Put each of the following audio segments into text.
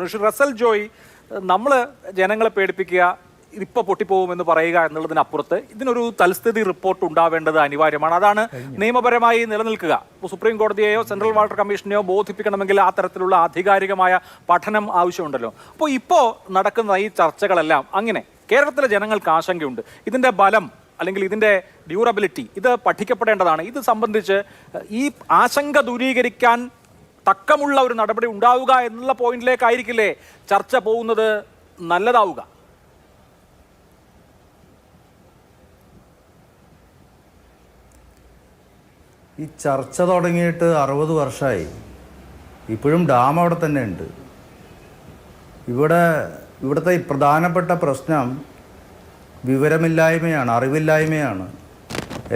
Russell Joy നമ്മൾ ജനങ്ങളെ പേടിപ്പിക്കുക ഇപ്പോൾ പൊട്ടിപ്പോകുമെന്ന് പറയുക എന്നുള്ളതിനപ്പുറത്ത് ഇതിനൊരു തൽസ്ഥിതി റിപ്പോർട്ട് ഉണ്ടാവേണ്ടത് അനിവാര്യമാണ്. അതാണ് നിയമപരമായി നിലനിൽക്കുക. ഇപ്പോൾ സുപ്രീം കോടതിയെയോ സെൻട്രൽ വാട്ടർ കമ്മീഷനെയോ ബോധിപ്പിക്കണമെങ്കിൽ ആ തരത്തിലുള്ള ആധികാരികമായ പഠനം ആവശ്യമുണ്ടല്ലോ. അപ്പോൾ ഇപ്പോൾ നടക്കുന്ന ഈ ചർച്ചകളെല്ലാം അങ്ങനെ കേരളത്തിലെ ജനങ്ങൾക്ക് ആശങ്കയുണ്ട്. ഇതിന്റെ ബലം അല്ലെങ്കിൽ ഇതിന്റെ ഡ്യൂറബിലിറ്റി ഇത് പഠിക്കപ്പെടേണ്ടതാണ്. ഇത് സംബന്ധിച്ച് ഈ ആശങ്ക ദൂരീകരിക്കാൻ തക്കമുള്ള ഒരു നടപടി ഉണ്ടാവുക എന്നുള്ള പോയിന്റിലേക്കായിരിക്കില്ലേ ചർച്ച പോകുന്നത് നല്ലതാവുക. ഈ ചർച്ച തുടങ്ങിയിട്ട് അറുപത് വർഷമായി ഇപ്പോഴും ഡാം അവിടെ തന്നെ ഉണ്ട്. ഇവിടെ ഇവിടുത്തെ പ്രധാനപ്പെട്ട പ്രശ്നം വിവരമില്ലായ്മയാണ് അറിവില്ലായ്മയാണ്.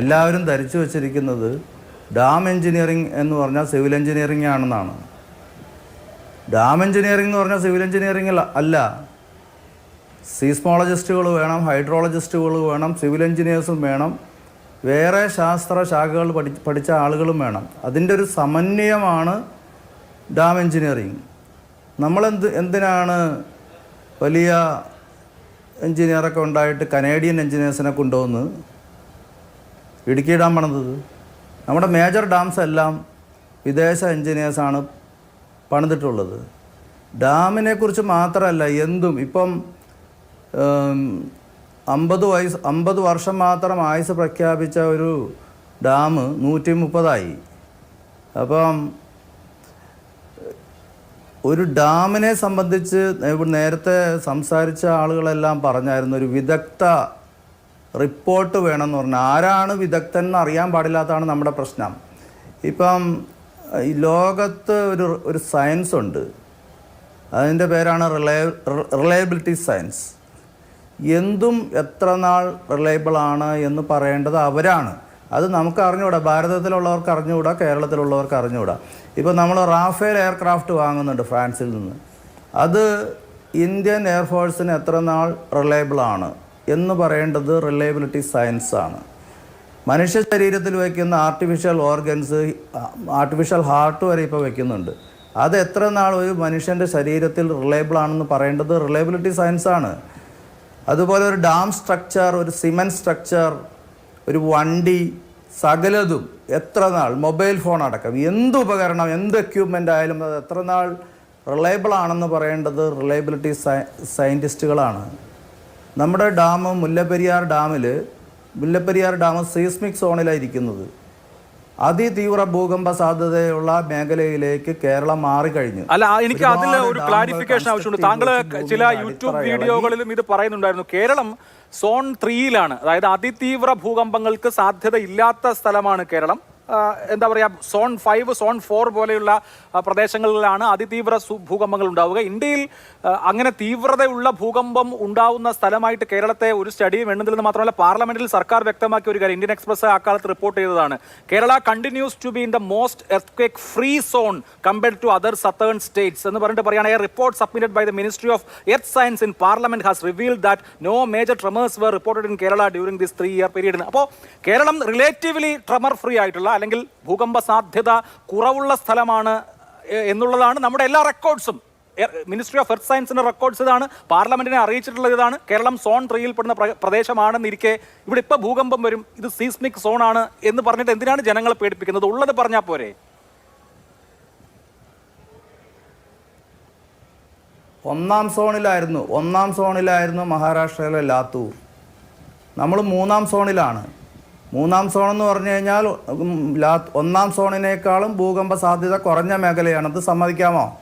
എല്ലാവരും ധരിച്ചു വച്ചിരിക്കുന്നത് ഡാം എഞ്ചിനീയറിംഗ് എന്ന് പറഞ്ഞാൽ സിവിൽ എഞ്ചിനീയറിംഗ് ആണെന്നാണ്. ഡാം എഞ്ചിനീയറിംഗ് എന്ന് പറഞ്ഞാൽ സിവിൽ എഞ്ചിനീയറിംഗ് അല്ല- അല്ല. സീസ്മോളജിസ്റ്റുകൾ വേണം ഹൈഡ്രോളജിസ്റ്റുകൾ വേണം സിവിൽ എഞ്ചിനീയേഴ്സും വേണം വേറെ ശാസ്ത്ര ശാഖകൾ പഠി പഠിച്ച ആളുകളും വേണം. അതിന്റെ ഒരു സമന്വയമാണ് ഡാം എഞ്ചിനീയറിംഗ്. നമ്മളെന്ത് എന്തിനാണ് വലിയ എഞ്ചിനീയറൊക്കെ ഉണ്ടായിട്ട് കനേഡിയൻ എഞ്ചിനീയേഴ്സിനെ കൊണ്ടുവന്ന് ഇടുക്കി ഡാം പണിതത് നമ്മുടെ മേജർ ഡാംസ് എല്ലാം വിദേശ എൻജിനീയേഴ്സാണ് പണിതിട്ടുള്ളത്. ഡാമിനെ കുറിച്ച് മാത്രമല്ല എന്തും. ഇപ്പം അമ്പത് വയസ്സ് അമ്പത് വർഷം മാത്രം ആയുസ് പ്രഖ്യാപിച്ച ഒരു ഡാം നൂറ്റി മുപ്പതായി അപ്പം ഒരു ഡാമിനെ സംബന്ധിച്ച് നേരത്തെ സംസാരിച്ച ആളുകളെല്ലാം പറഞ്ഞായിരുന്നു ഒരു വിദഗ്ധ റിപ്പോർട്ട് വേണമെന്ന് പറഞ്ഞാൽ ആരാണ് വിദഗ്ധൻ എന്ന് അറിയാൻ പാടില്ലാത്തതാണ് നമ്മുടെ പ്രശ്നം. ഇപ്പം ലോകത്ത് ഒരു ഒരു സയൻസ് ഉണ്ട്. അതിന്റെ പേരാണ് റിലയ റിലയബിലിറ്റി സയൻസ് എന്തും എത്ര നാൾ റിലയബിൾ ആണ് എന്ന് പറയേണ്ടത് അവരാണ്. അത് നമുക്ക് അറിഞ്ഞുകൂടാ. ഭാരതത്തിലുള്ളവർക്ക് അറിഞ്ഞുകൂടാ കേരളത്തിലുള്ളവർക്ക് അറിഞ്ഞുകൂടാ. ഇപ്പോൾ നമ്മൾ റാഫേൽ എയർക്രാഫ്റ്റ് വാങ്ങുന്നുണ്ട് ഫ്രാൻസിൽ നിന്ന്. അത് ഇന്ത്യൻ എയർഫോഴ്സിന് എത്ര നാൾ റിലയബിൾ ആണ്? എന്ന് പറയേണ്ടത് റിലയബിലിറ്റി സയൻസാണ് മനുഷ്യ ശരീരത്തിൽ വയ്ക്കുന്ന ആർട്ടിഫിഷ്യൽ ഓർഗൻസ് ആർട്ടിഫിഷ്യൽ ഹാർട്ട് വരെ ഇപ്പോൾ വയ്ക്കുന്നുണ്ട് അത് എത്ര നാൾ ഒരു മനുഷ്യന്റെ ശരീരത്തിൽ റിലയബിൾ ആണെന്ന് പറയേണ്ടത് റിലയബിലിറ്റി സയൻസാണ് അതുപോലെ ഒരു ഡാം സ്ട്രക്ചർ ഒരു സിമെന്റ് സ്ട്രക്ചർ ഒരു വണ്ടി സകലതും എത്ര നാൾ മൊബൈൽ ഫോൺ അടക്കം എന്ത് ഉപകരണം എന്ത് എക്യുപ്മെന്റ് ആയാലും അത് എത്ര നാൾ റിലയബിൾ ആണെന്ന് പറയേണ്ടത് റിലയബിലിറ്റി സയന്റിസ്റ്റുകളാണ് നമ്മുടെ ഡാം മുല്ലപ്പെരിയാർ ഡാമിൽ മുല്ലപ്പെരിയാർ ഡാം സീസ്മിക് സോണിലായിരിക്കുന്നത് അതിതീവ്ര ഭൂകമ്പ സാധ്യതയുള്ള മേഖലയിലേക്ക് കേരളം മാറിക്കഴിഞ്ഞു. അല്ല എനിക്ക് അതിൽ ഒരു ക്ലാരിഫിക്കേഷൻ ആവശ്യമുണ്ട്. താങ്കൾ ചില യൂട്യൂബ് വീഡിയോകളിലും ഇത് പറയുന്നുണ്ടായിരുന്നു. കേരളം സോൺ ത്രീയിലാണ് അതായത് അതിതീവ്ര ഭൂകമ്പങ്ങൾക്ക് സാധ്യത ഇല്ലാത്ത സ്ഥലമാണ് കേരളം. എന്താ പറയുക സോൺ ഫൈവ് സോൺ ഫോർ പോലെയുള്ള പ്രദേശങ്ങളിലാണ് അതിതീവ്ര ഭൂകമ്പങ്ങൾ ഉണ്ടാവുക. ഇന്ത്യയിൽ അങ്ങനെ തീവ്രതയുള്ള ഭൂകമ്പം ഉണ്ടാവുന്ന സ്ഥലമായിട്ട് കേരളത്തെ ഒരു സ്റ്റഡിയും എണ്ണുന്നില്ലെന്ന് മാത്രമല്ല പാർലമെന്റിൽ സർക്കാർ വ്യക്തമാക്കിയ ഒരു കാര്യം ഇന്ത്യൻ എക്സ്പ്രസ് അക്കാലത്ത് റിപ്പോർട്ട് ചെയ്തതാണ്. Kerala continues to be in the most earth free zone compared to other southern states എന്ന് പറഞ്ഞിട്ട് പറയുകയാണെങ്കിൽ report submitted by the ministry of earth science in parliament has revealed that no major tremors were reported in Kerala during this three year period അപ്പോൾ Keralam relatively tremor free ആയിട്ടുള്ള അല്ലെങ്കിൽ ഭൂകമ്പ സാധ്യത കുറവുള്ള സ്ഥലമാണ് എന്നുള്ളതാണ് നമ്മുടെ എല്ലാ റെക്കോർഡ്സും. മിനിസ്ട്രി ഓഫ് എർത്ത് സയൻസിന്റെ റെക്കോർഡ്സ് ഇതാണ് പാർലമെന്റിനെ അറിയിച്ചിട്ടുള്ളത് ഇതാണ്. കേരളം സോൺ ത്രീയിൽപ്പെടുന്ന പ്ര- പ്രദേശമാണെന്നിരിക്കെ ഇവിടെ ഇപ്പോൾ ഭൂകമ്പം വരും ഇത് സീസ്മിക് സോണാണ് എന്ന് പറഞ്ഞിട്ട് എന്തിനാണ് ജനങ്ങളെ പേടിപ്പിക്കുന്നത്? ഉള്ളത് പറഞ്ഞാൽ പോരെ. ഒന്നാം സോണിലായിരുന്നു ഒന്നാം സോണിലായിരുന്നു മഹാരാഷ്ട്രയിലെ ലാത്തൂർ. നമ്മൾ മൂന്നാം സോണിലാണ്. മൂന്നാം സോൺ എന്ന് പറഞ്ഞു കഴിഞ്ഞാൽ ഒന്നാം സോണിനേക്കാളും ഭൂകമ്പ സാധ്യത കുറഞ്ഞ മേഖലയാണ്. അത് സമ്മതിക്കാമോ?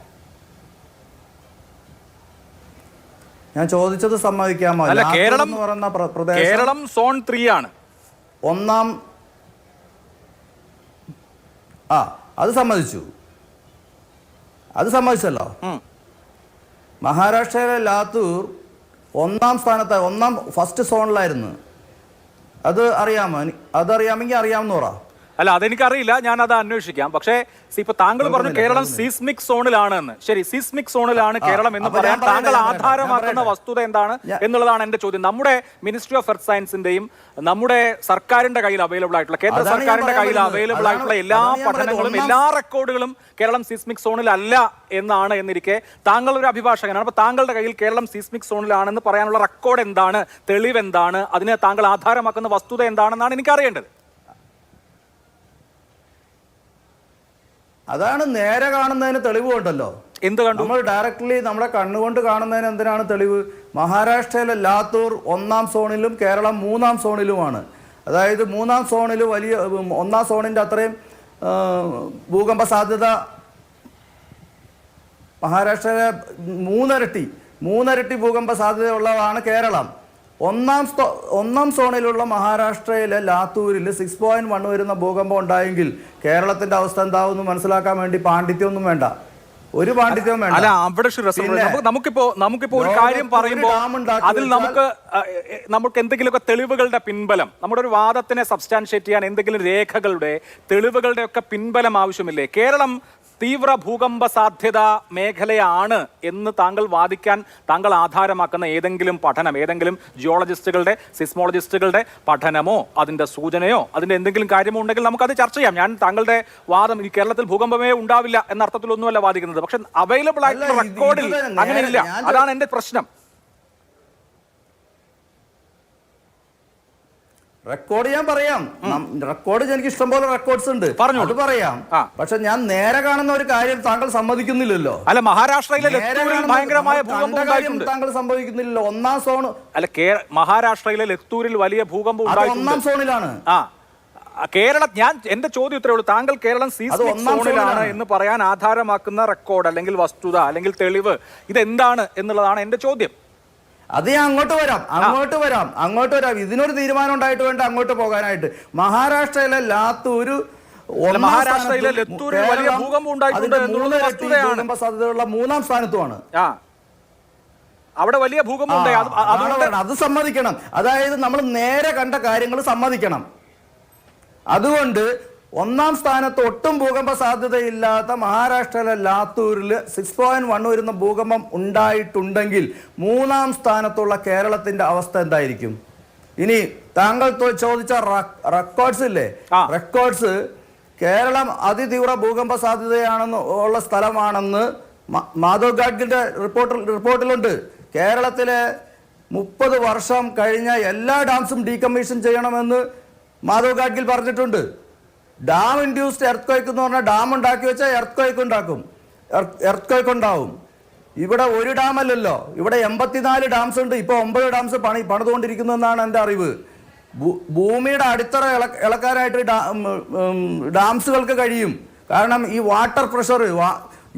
ഞാൻ ചോദിച്ചത് സമ്മതിക്കാമോ? കേരളം എന്ന് പറയുന്ന കേരളം സോൺ ത്രീ ആണ്. ഒന്നാം ആ അത് സമ്മതിച്ചു. അത് സമ്മതിച്ചല്ലോ. മഹാരാഷ്ട്രയിലെ ലാത്തൂർ ഒന്നാം സ്ഥാനത്ത് ഒന്നാം ഫസ്റ്റ് സോണിലായിരുന്നു. അത് അറിയാമോ? അതറിയാമെങ്കിൽ അറിയാമെന്ന് പറ അല്ല അതെനിക്കറിയില്ല. ഞാൻ അത് അന്വേഷിക്കാം. പക്ഷേ ഇപ്പൊ താങ്കൾ പറഞ്ഞു കേരളം സീസ്മിക് സോണിലാണ് എന്ന്. ശരി സീസ്മിക് സോണിലാണ് കേരളം എന്ന് പറയാൻ താങ്കൾ ആധാരമാക്കുന്ന വസ്തുത എന്താണ് എന്നുള്ളതാണ് എന്റെ ചോദ്യം. നമ്മുടെ മിനിസ്ട്രി ഓഫ് എർത്ത് സയൻസിന്റെയും നമ്മുടെ സർക്കാരിന്റെ കയ്യിൽ അവൈലബിൾ ആയിട്ടുള്ള കേന്ദ്ര സർക്കാരിന്റെ കയ്യിൽ. അവൈലബിൾ ആയിട്ടുള്ള എല്ലാ. പഠനങ്ങളും എല്ലാ റെക്കോർഡുകളും കേരളം സീസ്മിക് സോണിലല്ല എന്നാണ് എന്നിരിക്കെ താങ്കൾ ഒരു അഭിഭാഷകനാണ്. അപ്പൊ താങ്കളുടെ കയ്യിൽ കേരളം സീസ്മിക് സോണിലാണെന്ന് പറയാനുള്ള റെക്കോർഡ് എന്താണ്? തെളിവ് എന്താണ്? അതിന് താങ്കൾ ആധാരമാക്കുന്ന വസ്തുത എന്താണെന്നാണ് എനിക്ക് അറിയേണ്ടത് അതാണ് നേരെ കാണുന്നതിന് തെളിവുണ്ടല്ലോ എന്ത് കണ്ടു? നമ്മൾ ഡയറക്ട്ലി നമ്മുടെ കണ്ണുകൊണ്ട് കാണുന്നതിന് എന്തിനാണ് തെളിവ്? മഹാരാഷ്ട്രയിലെ ലാത്തൂർ ഒന്നാം സോണിലും കേരളം മൂന്നാം സോണിലുമാണ്. അതായത് മൂന്നാം സോണിൽ വലിയ ഒന്നാം സോണിന്റെ അത്രയും ഭൂകമ്പ സാധ്യത മഹാരാഷ്ട്രയിലെ മൂന്നരട്ടി മൂന്നരട്ടി ഭൂകമ്പ സാധ്യതയുള്ളതാണ് കേരളം. ഒന്നാം ഒന്നാം സോണിലുള്ള മഹാരാഷ്ട്രയിലെ ലാത്തൂരിൽ സിക്സ് പോയിന്റ് വൺ വരുന്ന ഭൂകമ്പം ഉണ്ടായെങ്കിൽ കേരളത്തിന്റെ അവസ്ഥ എന്താവും മനസ്സിലാക്കാൻ വേണ്ടി പാണ്ഡിത്യമൊന്നും വേണ്ട. ഒരു പാണ്ഡിത്യം വേണ്ട. അല്ല അവിടെ നമുക്കിപ്പോ നമുക്കിപ്പോ ഒരു കാര്യം പറയുമ്പോൾ അതിൽ നമുക്ക് നമുക്ക് എന്തെങ്കിലുമൊക്കെ തെളിവുകളുടെ പിൻബലം നമ്മുടെ ഒരു വാദത്തിനെ സബ്സ്റ്റാൻഷിയേറ്റ് ചെയ്യാൻ എന്തെങ്കിലും രേഖകളുടെ തെളിവുകളുടെ ഒക്കെ പിൻബലം ആവശ്യമില്ലേ? കേരളം തീവ്ര ഭൂകമ്പ സാധ്യത മേഖലയാണ് എന്ന് താങ്കൾ വാദിക്കാൻ താങ്കൾ ആധാരമാക്കുന്ന ഏതെങ്കിലും പഠനം ഏതെങ്കിലും ജിയോളജിസ്റ്റുകളുടെ സിസ്മോളജിസ്റ്റുകളുടെ പഠനമോ അതിന്റെ സൂചനയോ അതിന്റെ എന്തെങ്കിലും കാര്യമോ ഉണ്ടെങ്കിൽ നമുക്കത് ചർച്ച ചെയ്യാം. ഞാൻ താങ്കളുടെ വാദം ഈ കേരളത്തിൽ ഭൂകമ്പമേ ഉണ്ടാവില്ല എന്ന അർത്ഥത്തിലൊന്നുമല്ല വാദിക്കുന്നത്. പക്ഷെ അവൈലബിൾ ആയിട്ടുള്ള റെക്കോർഡിൽ അങ്ങനെയില്ല. അതാണ് എന്റെ പ്രശ്നം. റെക്കോർഡ് ഞാൻ പറയാം. റെക്കോർഡ് എനിക്ക് ഇഷ്ടം പോലെ റെക്കോർഡ്സ് ഉണ്ട്. പറഞ്ഞു അത് പറയാം. പക്ഷെ ഞാൻ നേരെ കാണുന്ന ഒരു കാര്യം താങ്കൾ സമ്മതിക്കുന്നില്ലല്ലോ. അല്ല മഹാരാഷ്ട്രയിലെ ഭയങ്കരമായ താങ്കൾ സമ്മതിക്കുന്നില്ലല്ലോ. ഒന്നാം സോൺ അല്ല മഹാരാഷ്ട്രയിലെ ലത്തൂരിൽ വലിയ ഭൂകമ്പം ഒന്നാം സോണിലാണ്. ആ. കേരള ഞാൻ എന്റെ ചോദ്യം ഇത്രേ ഉള്ളൂ. താങ്കൾ കേരളം സോണിലാണ് സോണിലാണ്. എന്ന് പറയാൻ ആധാരമാക്കുന്ന റെക്കോർഡ് അല്ലെങ്കിൽ വസ്തുത അല്ലെങ്കിൽ തെളിവ് ഇതെന്താണ് എന്നുള്ളതാണ് എന്റെ ചോദ്യം. അത് ഞാൻ അങ്ങോട്ട് വരാം അങ്ങോട്ട് വരാം അങ്ങോട്ട് വരാം. ഇതിനൊരു തീരുമാനം ഉണ്ടായിട്ട് വേണ്ട അങ്ങോട്ട് പോകാനായിട്ട്. മഹാരാഷ്ട്രയിലെ ലാത്തൂരു മഹാരാഷ്ട്രയിലെ ലത്തൂരിൽ വലിയ കേരളം ഭൂകമ്പം ഉണ്ടായിട്ടുണ്ട് അതിന്റെ എന്നുള്ളത് വസ്തുതയാണ്. ഭൂകമ്പ സാധ്യതയുള്ള മൂന്നാം സ്ഥാനത്തുമാണ്. അവിടെ വലിയ ഭൂകമ്പം ഉണ്ടായി. അത് അതുകൊണ്ട് അത് സമ്മതിക്കണം. അതായത് നമ്മൾ നേരെ കണ്ട കാര്യങ്ങൾ സമ്മതിക്കണം. അതുകൊണ്ട് ഒന്നാം സ്ഥാനത്ത് ഒട്ടും ഭൂകമ്പ സാധ്യതയില്ലാത്ത മഹാരാഷ്ട്രയിലെ ലാത്തൂരിൽ സിക്സ് പോയിന്റ് വൺ വരുന്ന ഭൂകമ്പം ഉണ്ടായിട്ടുണ്ടെങ്കിൽ മൂന്നാം സ്ഥാനത്തുള്ള കേരളത്തിന്റെ അവസ്ഥ എന്തായിരിക്കും? ഇനി താങ്കൾ ചോദിച്ച റെക്കോർഡ്സ് ഇല്ലേ? റെക്കോർഡ്സ് കേരളം അതിതീവ്ര ഭൂകമ്പ സാധ്യതയാണെന്ന് ഉള്ള സ്ഥലമാണെന്ന് മാധവ് ഗാഡ്ഗിന്റെ റിപ്പോർട്ടിൽ റിപ്പോർട്ടിലുണ്ട് കേരളത്തിലെ മുപ്പത് വർഷം കഴിഞ്ഞ എല്ലാ ഡാംസും ഡീകമ്മീഷൻ ചെയ്യണമെന്ന് മാധവ് ഗാഡ്ഗിൽ പറഞ്ഞിട്ടുണ്ട്. ഡാം ഇൻഡ്യൂസ്ഡ് എർത്ത് കൊയ്ക്ക് എന്ന് പറഞ്ഞാൽ ഡാം ഉണ്ടാക്കി വെച്ചാൽ എർത്ത് കൊയ്ക്ക് ഉണ്ടാക്കും. എർത്ത് കൊയ്ക്ക് ഉണ്ടാവും. ഇവിടെ ഒരു ഡാം അല്ലല്ലോ. ഇവിടെ എൺപത്തിനാല് ഡാംസ് ഉണ്ട്. ഇപ്പോൾ ഒമ്പത് ഡാംസ് പണി പണിതുകൊണ്ടിരിക്കുന്നു എന്നാണ് എന്റെ അറിവ്. ഭൂമിയുടെ അടിത്തറ ഇള ഇളക്കാനായിട്ട് ഡാംസുകൾക്ക് കഴിയും. കാരണം ഈ വാട്ടർ പ്രഷർ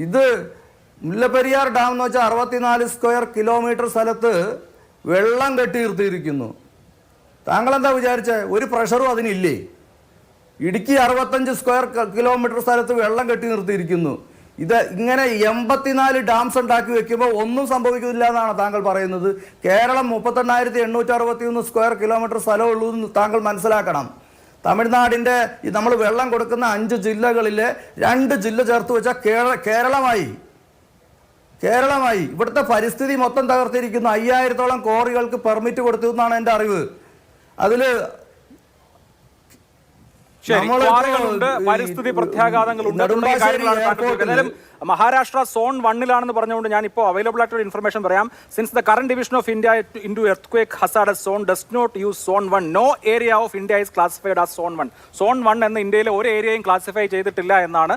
ഇത് മുല്ലപ്പെരിയാർ ഡാം എന്ന് വെച്ചാൽ അറുപത്തിനാല് സ്ക്വയർ കിലോമീറ്റർ സ്ഥലത്ത് വെള്ളം കെട്ടി താങ്കൾ എന്താ വിചാരിച്ചേ? ഒരു പ്രഷറും അതിനില്ലേ? ഇടുക്കി അറുപത്തഞ്ച് സ്ക്വയർ കിലോമീറ്റർ സ്ഥലത്ത് വെള്ളം കെട്ടി നിർത്തിയിരിക്കുന്നു. ഇത് ഇങ്ങനെ എൺപത്തിനാല് ഡാംസ് ഉണ്ടാക്കി വെക്കുമ്പോൾ ഒന്നും സംഭവിക്കില്ല എന്നാണ് താങ്കൾ പറയുന്നത്. കേരളം മുപ്പത്തെണ്ണായിരത്തി എണ്ണൂറ്റി അറുപത്തി ഒന്ന് സ്ക്വയർ കിലോമീറ്റർ സ്ഥലമുള്ളൂ എന്ന് താങ്കൾ മനസ്സിലാക്കണം. തമിഴ്നാടിന്റെ നമ്മൾ വെള്ളം കൊടുക്കുന്ന അഞ്ച് ജില്ലകളിലെ രണ്ട് ജില്ല ചേർത്ത് വെച്ചാൽ കേരള കേരളമായി. കേരളമായി. ഇവിടുത്തെ പരിസ്ഥിതി മൊത്തം തകർത്തിരിക്കുന്നു. അയ്യായിരത്തോളം കോറികൾക്ക് പെർമിറ്റ് കൊടുത്തു എന്നാണ് എന്റെ അറിവ്. നമ്മളിപ്പോ ക്വാറികളുണ്ട് പരിസ്ഥിതി പ്രത്യാഘാതങ്ങളുണ്ട് എന്തായാലും മഹാരാഷ്ട്ര സോൺ വണ്ണിലാണെന്ന് പറഞ്ഞുകൊണ്ട് ഞാൻ ഇപ്പോൾ അവൈലബിൾ ആയിട്ടുള്ള ഇൻഫർമേഷൻ പറയാം. Since the current division of India in earthquake hazard zone does not use zone one no area of India is classified a zone one zone one എന്ന ഇന്ത്യയിലെ ഒരു ഏരിയയും ക്ലാസിഫൈ ചെയ്തിട്ടില്ല എന്നാണ്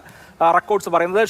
റെക്കോർഡ്സ് പറയുന്നത്.